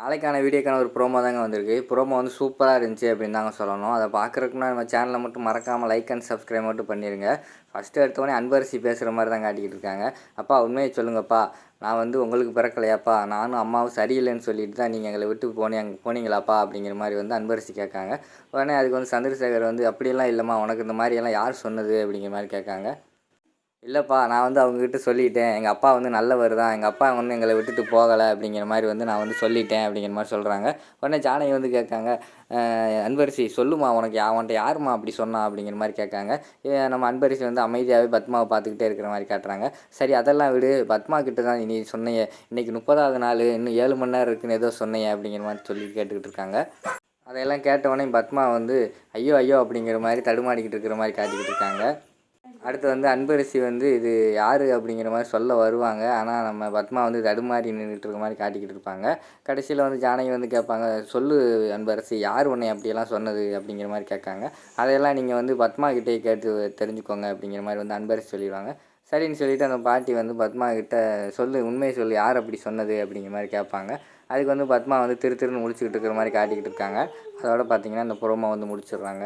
நாளைக்கான வீடியோக்கான ஒரு ப்ரோமோ தாங்க வந்திருக்கு. ப்ரோமோ வந்து சூப்பராக இருந்துச்சு அப்படின்னு தாங்க சொல்லணும். அதை பார்க்குறதுக்குன்னா நம்ம சேனலை மட்டும் மறக்காமல் லைக் அண்ட் சப்ஸ்கிரைப் மட்டும் பண்ணிடுங்க ஃபஸ்ட்டு எடுத்தோடனே அன்பரசி பேசுகிற மாதிரி தான் காட்டிக்கிட்டு இருக்காங்க. அப்பா உண்மையை சொல்லுங்கப்பா. நான் வந்து உங்களுக்கு பிறக்கலையாப்பா. நானும் அம்மாவும் சரியில்லைன்னு சொல்லிட்டு தான் நீங்கள் எங்களை விட்டு போனீங்க போனீங்களாப்பா அப்படிங்கிற மாதிரி வந்து அன்பரசி கேட்காங்க. உடனே அதுக்கு வந்து சந்திரசேகர் வந்து அப்படியெல்லாம் இல்லைம்மா. உனக்கு இந்த மாதிரியெல்லாம் யார் சொன்னது? அப்படிங்கிற மாதிரி கேட்காங்க. இல்லைப்பா நான் வந்து அவங்கக்கிட்ட சொல்லிட்டேன். எங்கள் அப்பா வந்து நல்லவர் தான். எங்கள் அப்பா வந்து எங்களை விட்டுட்டு போகலை அப்படிங்கிற மாதிரி வந்து நான் வந்து சொல்லிட்டேன் அப்படிங்கிற மாதிரி சொல்கிறாங்க உடனே ஜானகி வந்து கேட்காங்க அன்பரிசி சொல்லுமா உனக்கு அவன்கிட்ட யாரும்மா அப்படி சொன்னா? அப்படிங்கிற மாதிரி கேட்காங்க. நம்ம அன்பரிசி வந்து அமைதியாகவே பத்மாவை பார்த்துக்கிட்டே இருக்கிற மாதிரி காட்டுறாங்க. சரி அதெல்லாம் விடு. பத்மா கிட்ட தான் நீ சொன்னையே. இன்னைக்கு முப்பதாவது நாள். இன்னும் ஏழு மணி நேரம் இருக்குன்னு ஏதோ சொன்னையே அப்படிங்கிற மாதிரி சொல்லி கேட்டுக்கிட்டு இருக்காங்க. அதையெல்லாம் கேட்டவொடனே பத்மா வந்து ஐயோ ஐயோ அப்படிங்கிற மாதிரி தடுமாடிக்கிட்டு இருக்கிற மாதிரி காட்டிக்கிட்டு இருக்காங்க. அடுத்து வந்து அன்பரசி வந்து இது யார் அப்படிங்கிற மாதிரி சொல்ல வருவாங்க. ஆனால் நம்ம பத்மா வந்து தடுமாறி நின்றுட்டு இருக்க மாதிரி காட்டிக்கிட்டு இருப்பாங்க. கடைசியில் வந்து ஜானகி வந்து கேட்பாங்க சொல்லு அன்பரசி யார் உன்னை அப்படியெல்லாம் சொன்னது? அப்படிங்கிற மாதிரி கேட்காங்க. அதையெல்லாம் நீங்கள் வந்து பத்மா கிட்டே கேட்டு தெரிஞ்சுக்கோங்க அப்படிங்கிற மாதிரி வந்து அன்பரசி சொல்லிடுவாங்க. சரின்னு சொல்லிட்டு அந்த பாட்டி வந்து பத்மா கிட்ட சொல்லு உண்மையை சொல்லு யார் அப்படி சொன்னது? அப்படிங்கிற மாதிரி கேட்பாங்க. அதுக்கு வந்து பத்மா வந்து திரு திருன்னு முடிச்சுக்கிட்டு இருக்கிற மாதிரி காட்டிக்கிட்டு இருக்காங்க. அதோட பார்த்தீங்கன்னா அந்த புறமா வந்து முடிச்சிடுறாங்க.